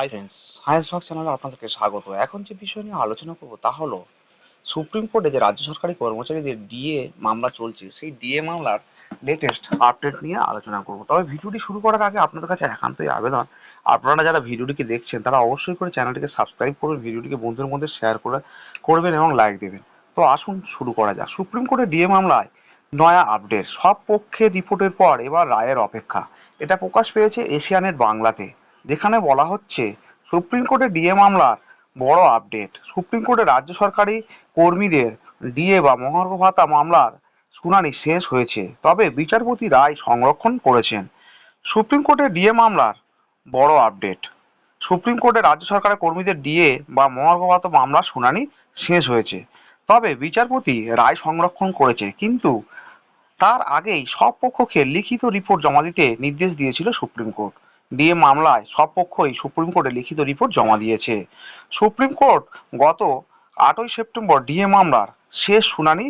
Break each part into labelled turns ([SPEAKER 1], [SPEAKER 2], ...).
[SPEAKER 1] Hi friends science blog চ্যানেলে আপনাদেরকে স্বাগত। এখন যে বিষয় নিয়ে আলোচনা করব তা হলো সুপ্রিম কোর্টে যে রাজ্য সরকারি কর্মচারীদের ডিএ মামলা চলছে, সেই ডিএ মামলার লেটেস্ট আপডেট নিয়ে আলোচনা করব। তবে ভিডিওটি শুরু করার আগে আপনাদের কাছে একান্তই আবেদন। আপনারা যারা ভিডিওটিকে দেখছেন, তারা অবশ্যই করে চ্যানেলটিকে সাবস্ক্রাইব করুন ভিডিওটিকে বন্ধুদের মধ্যে শেয়ার করে, করবেন এবং লাইক দেবেন। তো আসুন শুরু করা যাক। সুপ্রিম কোর্টে ডিএ মামলায় নয়া আপডেট সব পক্ষের রিপোর্টের পর এবার রায়ের অপেক্ষা। এটা প্রকাশ পেয়েছে এশিয়ানেট বাংলাতে। যেখানে বলা হচ্ছে, সুপ্রিম কোর্টে ডিএ মামলার বড় আপডেট। সুপ্রিম কোর্টে রাজ্য সরকারি কর্মীদের ডিএ বা মহার্ঘ ভাতা মামলার শুনানি শেষ হয়েছে, তবে বিচারপতি রায় সংরক্ষণ করেছেন। সুপ্রিম কোর্টে ডিএ মামলার বড় আপডেট। সুপ্রিম কোর্টে রাজ্য সরকারের কর্মীদের ডিএ বা মহার্ঘ ভাতা মামলার শুনানি শেষ হয়েছে, তবে বিচারপতি রায় সংরক্ষণ করেছে, কিন্তু তার আগেই সব পক্ষকে লিখিত রিপোর্ট জমা দিতে নির্দেশ দিয়েছিল সুপ্রিম কোর্ট। ডিএ মামলায় সব পক্ষই সুপ্রিম কোর্টে লিখিত রিপোর্ট জমা দিয়েছে। সুপ্রিম কোর্ট গত আটই সেপ্টেম্বর ডিএ মামলার শেষ শুনানি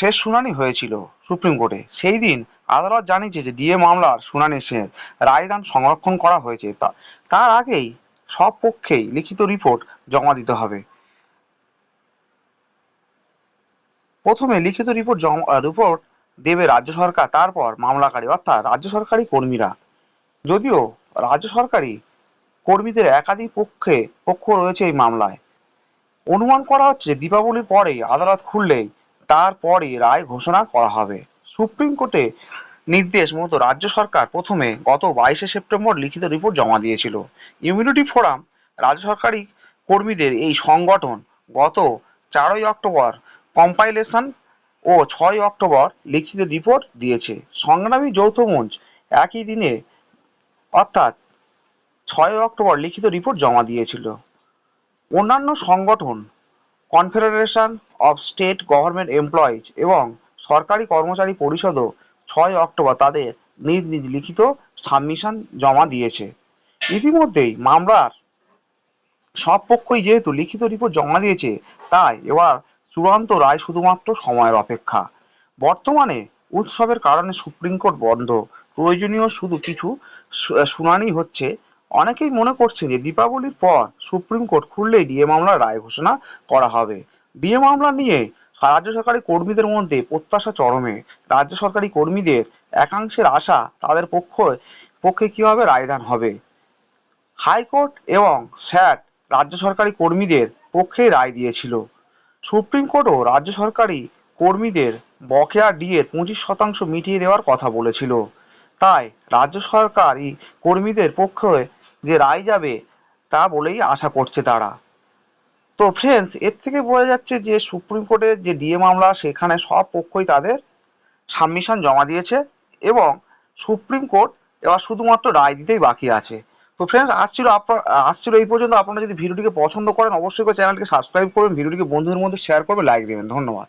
[SPEAKER 1] শেষ শুনানি হয়েছিল সুপ্রিম কোর্টে। সেই দিন আদালত জানিয়েছে যে ডিএ মামলার শুনানি শেষ রায়দান সংরক্ষণ করা হয়েছে। তা তার আগেই সব পক্ষেই লিখিত রিপোর্ট জমা দিতে হবে। প্রথমে লিখিত রিপোর্ট জমা রিপোর্ট দেবে রাজ্য সরকার, তারপর মামলাকারী, অর্থাৎ রাজ্য সরকারি কর্মীরা। যদিও রাজ্য সরকারি কর্মীদের একাধিক পক্ষে, পক্ষ রয়েছে এই মামলায়। অনুমান করা হচ্ছে দীপাবলির পরেই আদালত খুললেই তারপরই রায় ঘোষণা করা হবে। সুপ্রিম কোর্টে নির্দেশ মতো রাজ্য সরকার প্রথমে গত বাইশে সেপ্টেম্বর লিখিত রিপোর্ট জমা দিয়েছিল। ইমিউনিটি ফোরাম রাজ্য সরকারি কর্মীদের এই সংগঠন গত চারই অক্টোবর কম্পাইলেশন ও ছয় অক্টোবর লিখিত রিপোর্ট দিয়েছে। সংগ্রামী যৌথ মঞ্চ একই দিনে অর্থাৎ ছয় অক্টোবর লিখিত রিপোর্ট জমা দিয়েছিল। অন্যান্য সংগঠন, confederation of state government employees এবং সরকারি কর্মচারী পরিষদও ছয় অক্টোবর তাদের নিজ নিজ লিখিত সাবমিশন জমা দিয়েছে। ইতিমধ্যেই মামলার সব পক্ষই যেহেতু লিখিত রিপোর্ট জমা দিয়েছে, তাই এবার চূড়ান্ত রায় শুধুমাত্র সময়ের অপেক্ষা। বর্তমানে উৎসবের কারণে সুপ্রিম কোর্ট বন্ধ। প্রয়োজনীয় শুধু কিছু শুনানি হচ্ছে। অনেকেই মনে করছে যে দীপাবলির পর সুপ্রিম কোর্ট খুললেই ডিএ মামলার রায় ঘোষণা করা হবে। ডিএ মামলা নিয়ে রাজ্য সরকারি কর্মীদের মধ্যে প্রত্যাশা চরমে। রাজ্য সরকারি কর্মীদের একাংশের আশা তাদের পক্ষ, পক্ষে কি হবে রায়দান হবে? হাইকোর্ট এবং স্যাট রাজ্য সরকারি কর্মীদের পক্ষেই রায় দিয়েছিল। সুপ্রিম কোর্টও রাজ্য সরকারি কর্মীদের বকেয়া ডিএর পঁচিশ শতাংশ মিটিয়ে দেওয়ার কথা বলেছিল। তাই রাজ্য সরকারি কর্মীদের পক্ষে যে রায় যাবে তা বলেই আশা করছে তারা। তো ফ্রেন্ডস এর থেকে বোঝা যাচ্ছে যে সুপ্রিম কোর্টের যে ডিএ মামলা, সেখানে সব পক্ষই তাদের সাবমিশন জমা দিয়েছে এবং সুপ্রিম কোর্ট এবার শুধুমাত্র রায় দিতেই বাকি আছে। তো ফ্রেন্ডস আসছিল আপনার আসছিল এই পর্যন্ত। আপনারা যদি ভিডিওটিকে পছন্দ করেন, অবশ্যই করে চ্যানেলটিকে সাবস্ক্রাইব করবেন, ভিডিওটিকে বন্ধুদের মধ্যে শেয়ার করবেন লাইক দেবেন। ধন্যবাদ।